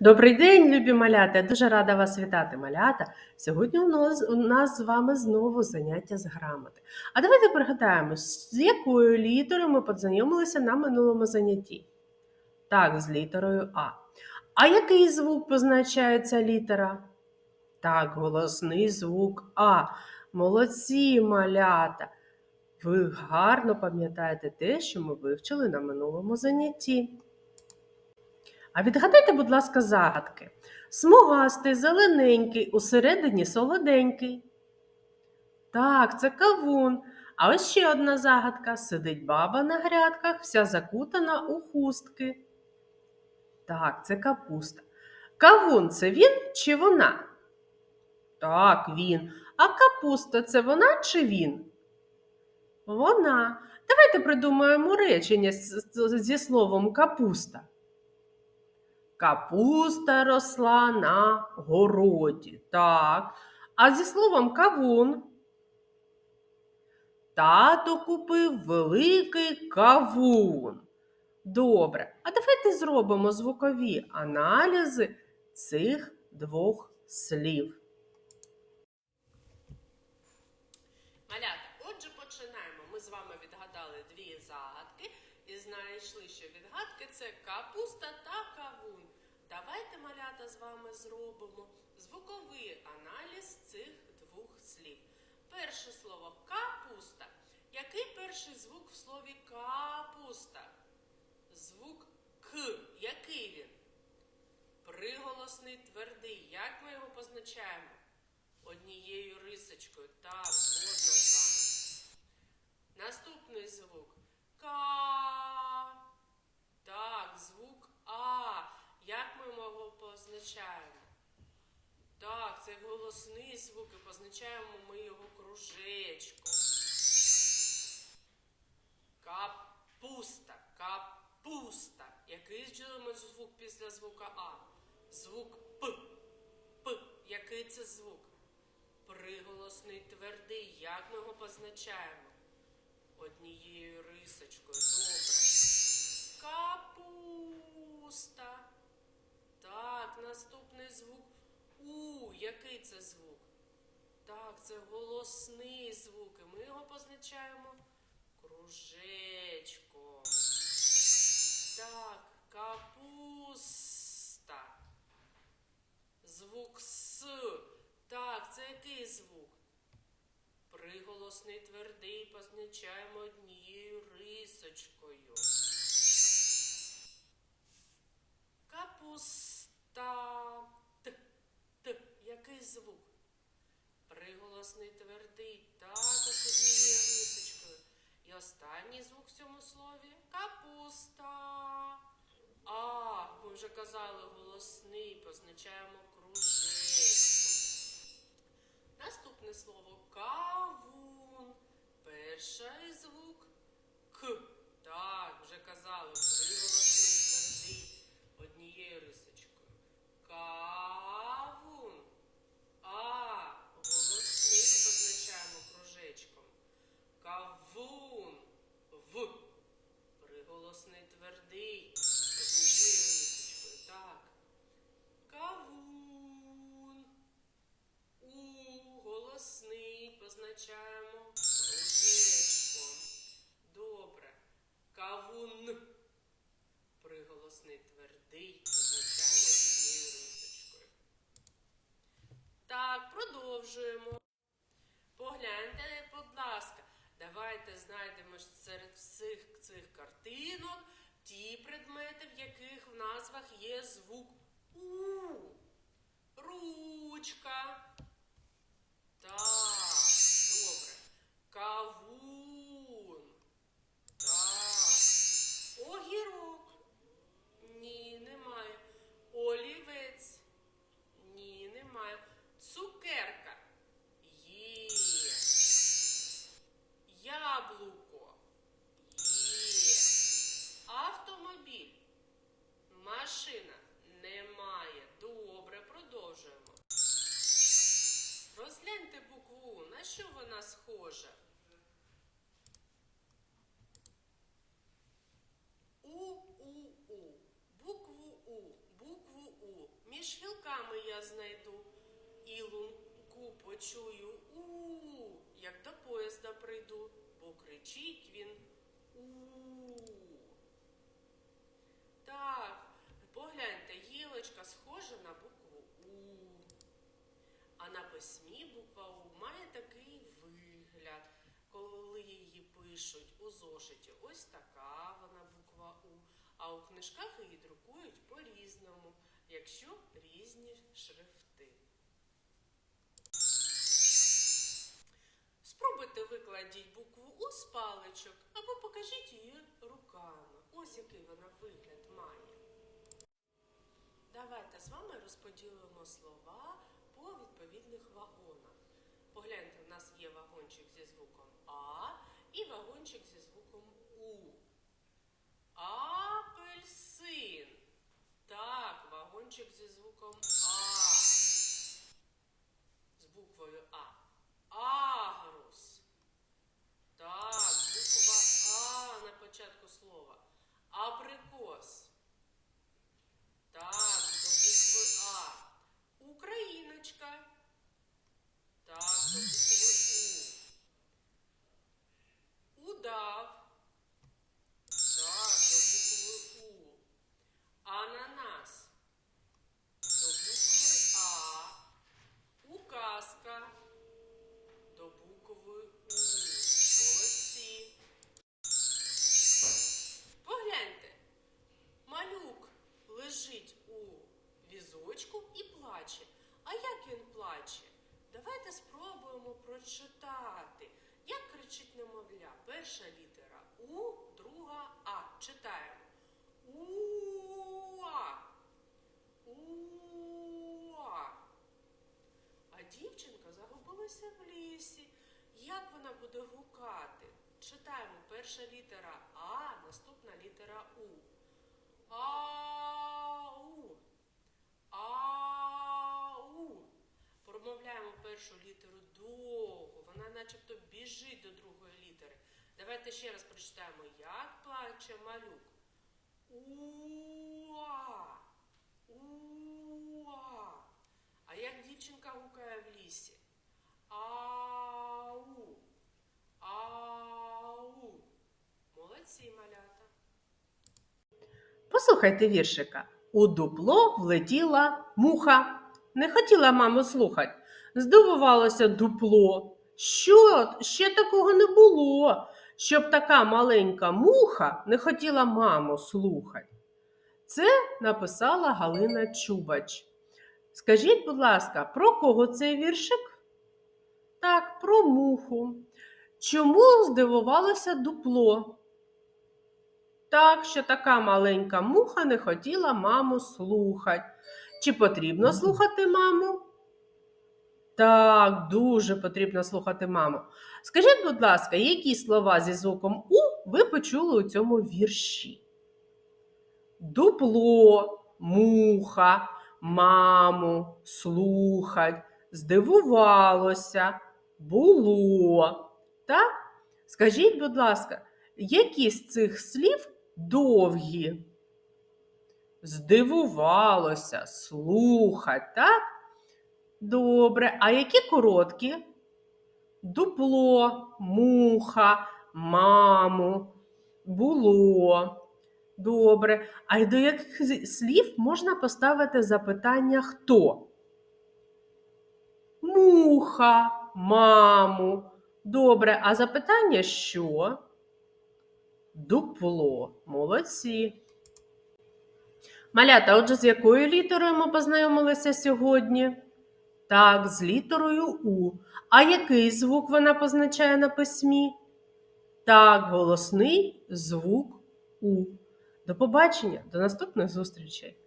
Добрий день, любі малята! Я дуже рада вас вітати, малята. Сьогодні у нас, у нас з вами знову заняття з грамоти. А давайте пригадаємо, з якою літерою ми познайомилися на минулому занятті. Так, з літерою А. А який звук позначає ця літера? Так, голосний звук А. Молодці, малята! Ви гарно пам'ятаєте те, що ми вивчили на минулому занятті. А відгадайте, будь ласка, загадки. Смугастий, зелененький, усередині солоденький. Так, це кавун. А ось ще одна загадка. Сидить баба на грядках, вся закутана у хустки. Так, це капуста. Кавун це він чи вона? Так, він. А капуста це вона чи він? Вона. Давайте придумаємо речення зі словом капуста. Капуста росла на городі. Так. А зі словом кавун. Тато купив великий кавун. Добре. А давайте зробимо звукові аналізи цих двох слів. Малята, отже, починаємо. Ми з вами відгадали дві загадки і знайшли, що відгадки це капуста та кавун. Давайте, малята, з вами зробимо звуковий аналіз цих двох слів. Перше слово капуста. Який перший звук в слові капуста? Звук К. Який він? Приголосний твердий. Як ми його позначаємо? Однією рисочкою. Так, згодна з вами. Наступний звук Ка. Так, звук А. Як ми його позначаємо? Так, це голосний звук і позначаємо ми його кружечком. Капуста. Капуста. Який чуємо звук після звука А? Звук П. П. Який це звук? Приголосний твердий. Як ми його позначаємо? Однією рисочкою. Добре. Капуста. Так, наступний звук У. Який це звук? Так, це голосний звук. І ми його позначаємо кружечком. Так, капуста. Звук С. Так, це який звук? Приголосний твердий позначаємо однією рисочкою. Капуста. Т. Т. Який звук? Приголосний твердий. Також однією рисочкою. І останній звук в цьому слові капуста. А, ми вже казали голосний, позначаємо кружечком. Наступне слово кавун. Перший звук К. Так, вже казали, приголосний Голосний позначаємо кружечком. Добре. Кавун. Приголосний твердий позначаємо однією рисочкою. Так, продовжуємо. Погляньте, будь ласка, давайте знайдемо серед всіх цих картинок ті предмети, в яких в назвах є звук У. Ручка. Так, добре. Кавун. Так. Огірок. Ні, немає. Олівець. Ні, немає. Цукерка. Є. Яблуко. Є. Автомобіль. Машина. Немає. Добре, продовжуємо. Розгляньте букву У. На що вона схожа? У, У, У. Букву У. Букву У. книжками я знайду. І лунку почую у, як до поїзда прийду, бо кричить він у. Так, погляньте, гілочка схожа на букву на письмі буква У має такий вигляд, коли її пишуть у зошиті. Ось така вона буква У. А у книжках її друкують по-різному, якщо різні шрифти. Спробуйте викладіть букву У з паличок або покажіть її руками. Ось який вона вигляд має. Давайте з вами розподілимо слова по відповідних вагонах. Погляньте, у нас є вагончик зі звуком А і вагончик зі звуком Спробуємо прочитати. Як кричить немовля? Перша літера У, друга А. Читаємо. Уа. Уа. А дівчинка загубилася в лісі. Як вона буде гукати? Читаємо перша літера А, наступна літера У. Ау. Ау. Промовляємо першу літеру довго. Вона начебто біжить до другої літери. Давайте ще раз прочитаємо, як плаче малюк. Уа. Уа. А як дівчинка гукає в лісі? Ау. Ау. Молодці, малята. Послухайте віршика. У дупло влетіла муха. Не хотіла маму слухать. Здивувалося дупло. Що ще такого не було, щоб така маленька муха не хотіла маму слухать. Це написала Галина Чубач. Скажіть, будь ласка, про кого цей віршик? Так, про муху. Чому здивувалося дупло? Так, що така маленька муха не хотіла маму слухати. Чи потрібно слухати маму? Так, дуже потрібно слухати маму. Скажіть, будь ласка, які слова зі звуком У ви почули у цьому вірші? Дупло, муха, маму, слухать, здивувалося, було. Так? Скажіть, будь ласка, які з цих слів довгі? Здивувалося, слухать, так? Добре. А які короткі? Дупло, муха, маму, було. Добре. А й до яких слів можна поставити запитання хто? Муха, маму. Добре. А запитання що? Дупло. Молодці. Малята, отже, з якою літерою ми познайомилися сьогодні? Так, з літерою У. А який звук вона позначає на письмі? Так, голосний звук У. До побачення, до наступних зустрічей!